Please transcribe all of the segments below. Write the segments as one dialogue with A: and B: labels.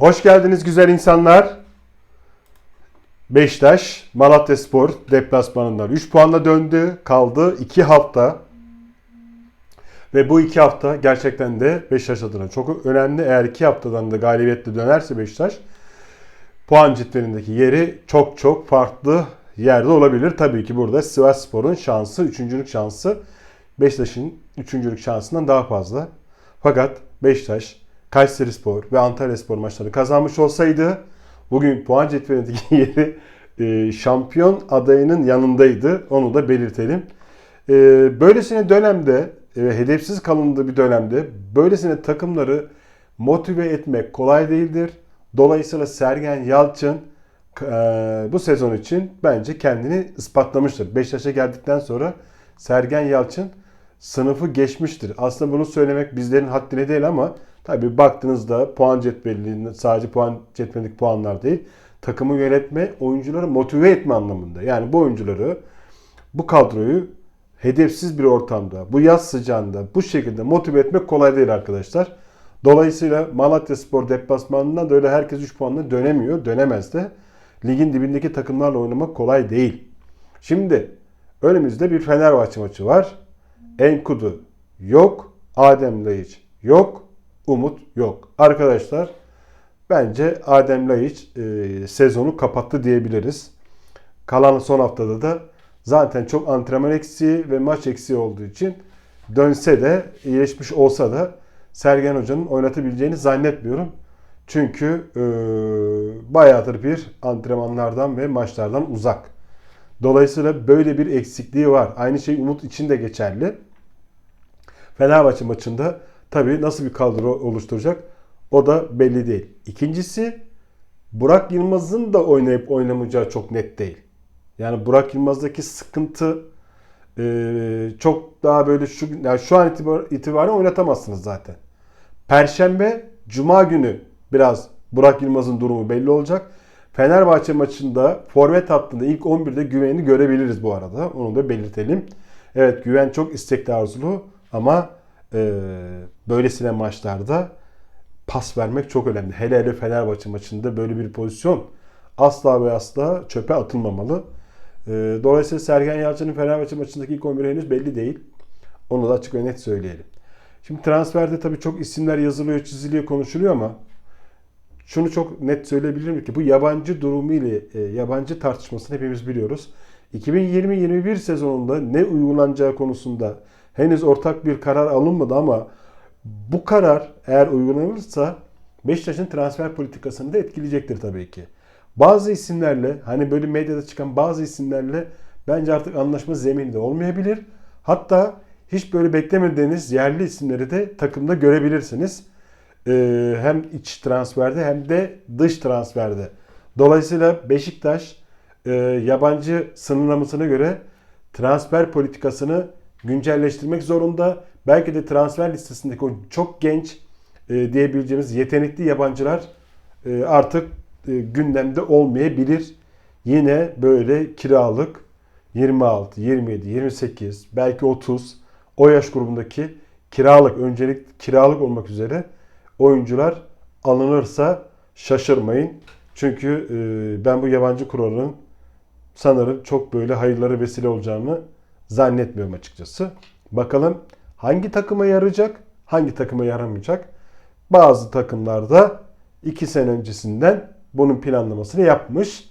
A: Hoş geldiniz güzel insanlar. Beşiktaş, Malatya Spor deplasmanından 3 puanla döndü. Kaldı 2 hafta. Ve bu 2 hafta gerçekten de Beşiktaş adına çok önemli. Eğer 2 haftadan da galibiyetle dönerse Beşiktaş puan cetvelindeki yeri çok çok farklı yerde olabilir. Tabii ki burada Sivas Spor'un şansı, üçüncülük şansı Beşiktaş'ın üçüncülük şansından daha fazla. Fakat Beşiktaş, Kayseri Spor ve Antalya Spor maçları kazanmış olsaydı bugün puan cetvelindeki yeri e, şampiyon adayının yanındaydı. Onu da belirtelim. E, böylesine dönemde, e, hedefsiz kalındığı bir dönemde böylesine takımları motive etmek kolay değildir. Dolayısıyla Sergen Yalçın e, bu sezon için bence kendini ispatlamıştır. Beşiktaş'a geldikten sonra Sergen Yalçın sınıfı geçmiştir. Aslında bunu söylemek bizlerin haddine değil ama tabii baktığınızda puan cetvelinin sadece puan cetvelindeki puanlar değil, takımı yönetme, oyuncuları motive etme anlamında. Yani bu oyuncuları, bu kadroyu hedefsiz bir ortamda, bu yaz sıcağında bu şekilde motive etmek kolay değil arkadaşlar. Dolayısıyla Malatya Spor deplasmanından da öyle herkes 3 puanla dönemiyor, dönemez de. Ligin dibindeki takımlarla oynamak kolay değil. Şimdi önümüzde bir Fenerbahçe maçı var. Enkudu yok, Adem Laiç yok, Umut yok. Arkadaşlar bence Adem Laiç e, sezonu kapattı diyebiliriz. Kalan son haftada da zaten çok antrenman eksiği ve maç eksiği olduğu için dönse de iyileşmiş olsa da Sergen Hoca'nın oynatabileceğini zannetmiyorum. Çünkü e, bayağıdır bir antrenmanlardan ve maçlardan uzak. Dolayısıyla böyle bir eksikliği var. Aynı şey Umut için de geçerli. Fenerbahçe maçında tabii nasıl bir kadro oluşturacak o da belli değil. İkincisi Burak Yılmaz'ın da oynayıp oynamayacağı çok net değil. Yani Burak Yılmaz'daki sıkıntı e, çok daha böyle şu, yani şu an itibar, itibaren oynatamazsınız zaten. Perşembe, Cuma günü biraz Burak Yılmaz'ın durumu belli olacak. Fenerbahçe maçında forvet hattında ilk 11'de güveni görebiliriz bu arada. Onu da belirtelim. Evet güven çok istekli arzulu ama e, böylesine maçlarda pas vermek çok önemli. Hele hele Fenerbahçe maçında böyle bir pozisyon asla ve asla çöpe atılmamalı. E, dolayısıyla Sergen Yalçın'ın Fenerbahçe maçındaki ilk 11 henüz belli değil. Onu da açık ve net söyleyelim. Şimdi transferde tabii çok isimler yazılıyor, çiziliyor, konuşuluyor ama şunu çok net söyleyebilirim ki bu yabancı durumu ile e, yabancı tartışmasını hepimiz biliyoruz. 2020-21 sezonunda ne uygulanacağı konusunda henüz ortak bir karar alınmadı ama bu karar eğer uygulanırsa Beşiktaş'ın transfer politikasını da etkileyecektir tabii ki. Bazı isimlerle hani böyle medyada çıkan bazı isimlerle bence artık anlaşma zeminde olmayabilir. Hatta hiç böyle beklemediğiniz yerli isimleri de takımda görebilirsiniz. Ee, hem iç transferde hem de dış transferde. Dolayısıyla Beşiktaş e, yabancı sınırlamasına göre transfer politikasını güncelleştirmek zorunda. Belki de transfer listesindeki o çok genç e, diyebileceğimiz yetenekli yabancılar e, artık e, gündemde olmayabilir. Yine böyle kiralık 26, 27, 28, belki 30 o yaş grubundaki kiralık öncelik kiralık olmak üzere oyuncular alınırsa şaşırmayın. Çünkü e, ben bu yabancı kuralının sanırım çok böyle hayırlara vesile olacağını zannetmiyorum açıkçası. Bakalım hangi takıma yarayacak, hangi takıma yaramayacak. Bazı takımlarda 2 sene öncesinden bunun planlamasını yapmış.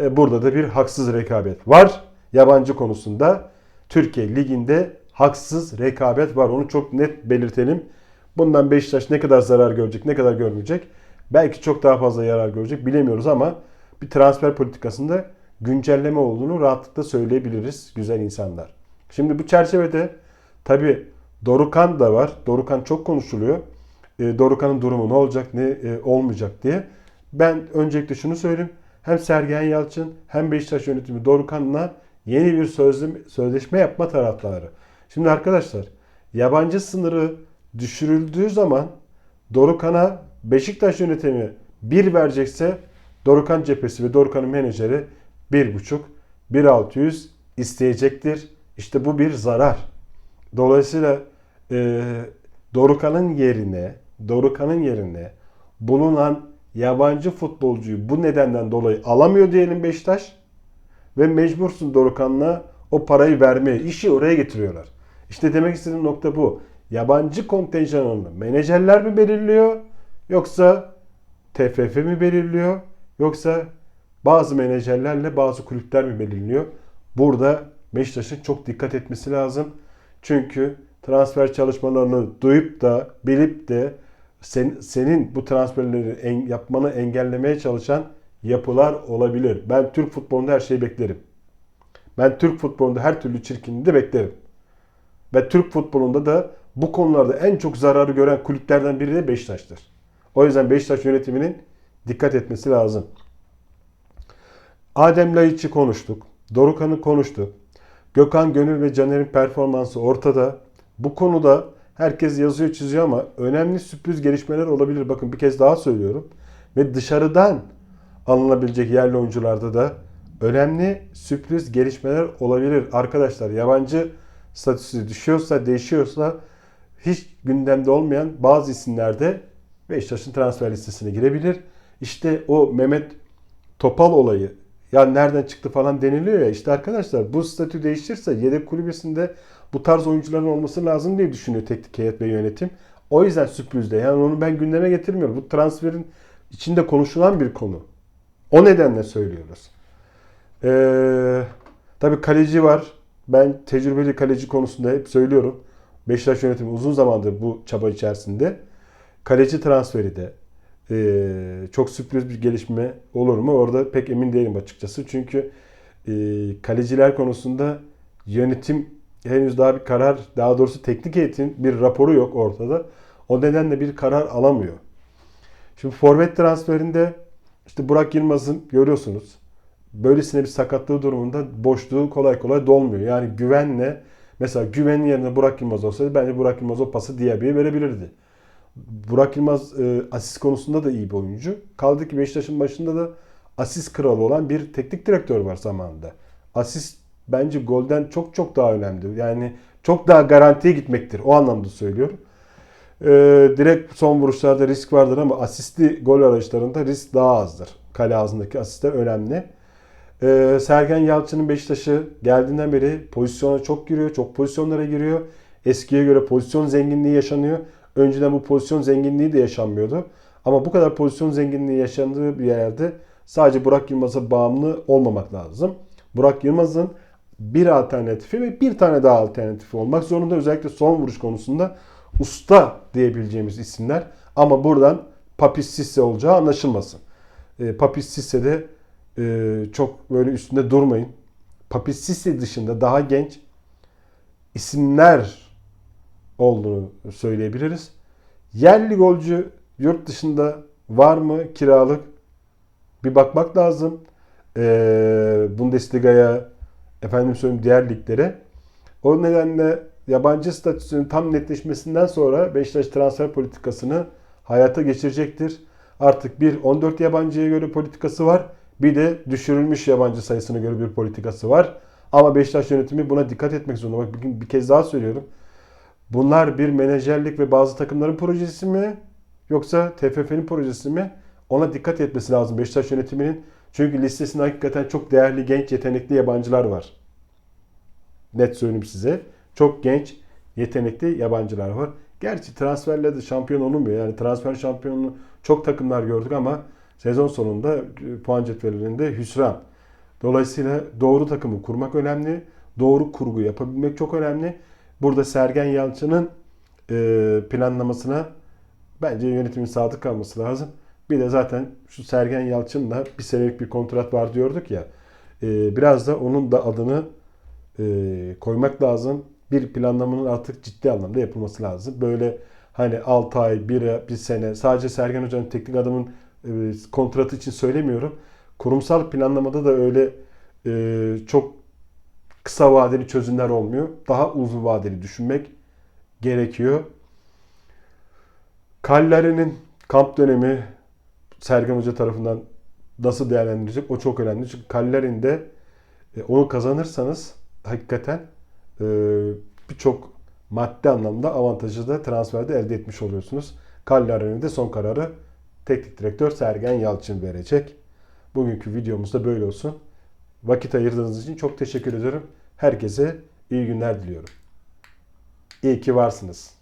A: E, burada da bir haksız rekabet var. Yabancı konusunda Türkiye Ligi'nde haksız rekabet var. Onu çok net belirtelim. Bundan Beşiktaş ne kadar zarar görecek, ne kadar görmeyecek? Belki çok daha fazla yarar görecek bilemiyoruz ama bir transfer politikasında güncelleme olduğunu rahatlıkla söyleyebiliriz güzel insanlar. Şimdi bu çerçevede tabi Dorukan da var. Dorukan çok konuşuluyor. E, Dorukan'ın durumu ne olacak, ne e, olmayacak diye. Ben öncelikle şunu söyleyeyim. Hem Sergen Yalçın hem Beşiktaş yönetimi Dorukan'la yeni bir sözleşme yapma taraftarı. Şimdi arkadaşlar yabancı sınırı düşürüldüğü zaman Dorukan'a Beşiktaş yönetimi bir verecekse Dorukan cephesi ve Dorukan'ın menajeri bir buçuk, bir altı yüz isteyecektir. İşte bu bir zarar. Dolayısıyla e, Dorukan'ın yerine Dorukan'ın yerine bulunan yabancı futbolcuyu bu nedenden dolayı alamıyor diyelim Beşiktaş ve mecbursun Dorukan'la o parayı vermeye. İşi oraya getiriyorlar. İşte demek istediğim nokta bu. Yabancı kontenjanını menajerler mi belirliyor yoksa TFF mi belirliyor yoksa bazı menajerlerle bazı kulüpler mi belirliyor? Burada Beşiktaş'ın çok dikkat etmesi lazım. Çünkü transfer çalışmalarını duyup da bilip de sen, senin bu transferleri en, yapmanı engellemeye çalışan yapılar olabilir. Ben Türk futbolunda her şeyi beklerim. Ben Türk futbolunda her türlü çirkinliği de beklerim. Ve Türk futbolunda da bu konularda en çok zararı gören kulüplerden biri de Beşiktaş'tır. O yüzden Beşiktaş yönetiminin dikkat etmesi lazım. Adem Laiç'i konuştuk. Dorukan'ı konuştuk. Gökhan Gönül ve Caner'in performansı ortada. Bu konuda herkes yazıyor çiziyor ama önemli sürpriz gelişmeler olabilir. Bakın bir kez daha söylüyorum. Ve dışarıdan alınabilecek yerli oyuncularda da önemli sürpriz gelişmeler olabilir. Arkadaşlar yabancı statüsü düşüyorsa, değişiyorsa hiç gündemde olmayan bazı isimlerde Beşiktaş'ın transfer listesine girebilir. İşte o Mehmet Topal olayı ya nereden çıktı falan deniliyor ya işte arkadaşlar bu statü değişirse yedek kulübesinde bu tarz oyuncuların olması lazım diye düşünüyor teknik heyet ve yönetim. O yüzden sürprizde. Yani onu ben gündeme getirmiyorum. Bu transferin içinde konuşulan bir konu. O nedenle söylüyoruz. Ee, tabii kaleci var. Ben tecrübeli kaleci konusunda hep söylüyorum. Beşiktaş yönetimi uzun zamandır bu çaba içerisinde. Kaleci transferi de ee, çok sürpriz bir gelişme olur mu? Orada pek emin değilim açıkçası. Çünkü e, kaleciler konusunda yönetim henüz daha bir karar, daha doğrusu teknik heyetin bir raporu yok ortada. O nedenle bir karar alamıyor. Şimdi forvet transferinde işte Burak Yılmaz'ın görüyorsunuz. Böylesine bir sakatlığı durumunda boşluğu kolay kolay dolmuyor. Yani güvenle mesela güvenin yerine Burak Yılmaz olsaydı bence Burak Yılmaz o pası Diaby'ye verebilirdi. Burak Yılmaz e, asist konusunda da iyi bir oyuncu. Kaldı ki Beşiktaş'ın başında da asist kralı olan bir teknik direktör var zamanında. Asist bence golden çok çok daha önemli. Yani çok daha garantiye gitmektir. O anlamda söylüyorum. E, direkt son vuruşlarda risk vardır ama asistli gol arayışlarında risk daha azdır. Kale ağzındaki asistler önemli. E, Sergen Yalçın'ın Beşiktaş'ı geldiğinden beri pozisyona çok giriyor. Çok pozisyonlara giriyor. Eskiye göre pozisyon zenginliği yaşanıyor. Önceden bu pozisyon zenginliği de yaşanmıyordu. Ama bu kadar pozisyon zenginliği yaşandığı bir yerde sadece Burak Yılmaz'a bağımlı olmamak lazım. Burak Yılmaz'ın bir alternatifi ve bir tane daha alternatifi olmak zorunda. Özellikle son vuruş konusunda usta diyebileceğimiz isimler. Ama buradan Papis Sisse olacağı anlaşılmasın. E, Papis Sisse de e, çok böyle üstünde durmayın. Papis Sisse dışında daha genç isimler olduğunu söyleyebiliriz. Yerli golcü yurt dışında var mı kiralık? Bir bakmak lazım. Ee, Bundesliga'ya, efendim söyleyeyim diğer liglere. O nedenle yabancı statüsünün tam netleşmesinden sonra Beşiktaş transfer politikasını hayata geçirecektir. Artık bir 14 yabancıya göre politikası var. Bir de düşürülmüş yabancı sayısına göre bir politikası var. Ama Beşiktaş yönetimi buna dikkat etmek zorunda. Bak bir, kez daha söylüyorum. Bunlar bir menajerlik ve bazı takımların projesi mi? Yoksa TFF'nin projesi mi? Ona dikkat etmesi lazım Beşiktaş yönetiminin. Çünkü listesinde hakikaten çok değerli, genç, yetenekli yabancılar var. Net söyleyeyim size. Çok genç, yetenekli yabancılar var. Gerçi transferle de şampiyon olunmuyor. Yani transfer şampiyonluğu çok takımlar gördük ama sezon sonunda puan cetvellerinde hüsran. Dolayısıyla doğru takımı kurmak önemli. Doğru kurgu yapabilmek çok önemli. Burada Sergen Yalçın'ın e, planlamasına bence yönetimin sadık kalması lazım. Bir de zaten şu Sergen Yalçın'la bir senelik bir kontrat var diyorduk ya. E, biraz da onun da adını e, koymak lazım. Bir planlamanın artık ciddi anlamda yapılması lazım. Böyle hani 6 ay, 1, bir sene sadece Sergen Hoca'nın teknik adamın kontratı için söylemiyorum. Kurumsal planlamada da öyle çok kısa vadeli çözümler olmuyor. Daha uzun vadeli düşünmek gerekiyor. Kallerinin kamp dönemi Sergen Hoca tarafından nasıl değerlendirilecek o çok önemli. Çünkü Kallerin de e, onu kazanırsanız hakikaten e, birçok maddi anlamda avantajı da transferde elde etmiş oluyorsunuz. Kallerin de son kararı teknik direktör Sergen Yalçın verecek. Bugünkü videomuz da böyle olsun. Vakit ayırdığınız için çok teşekkür ederim. Herkese iyi günler diliyorum. İyi ki varsınız.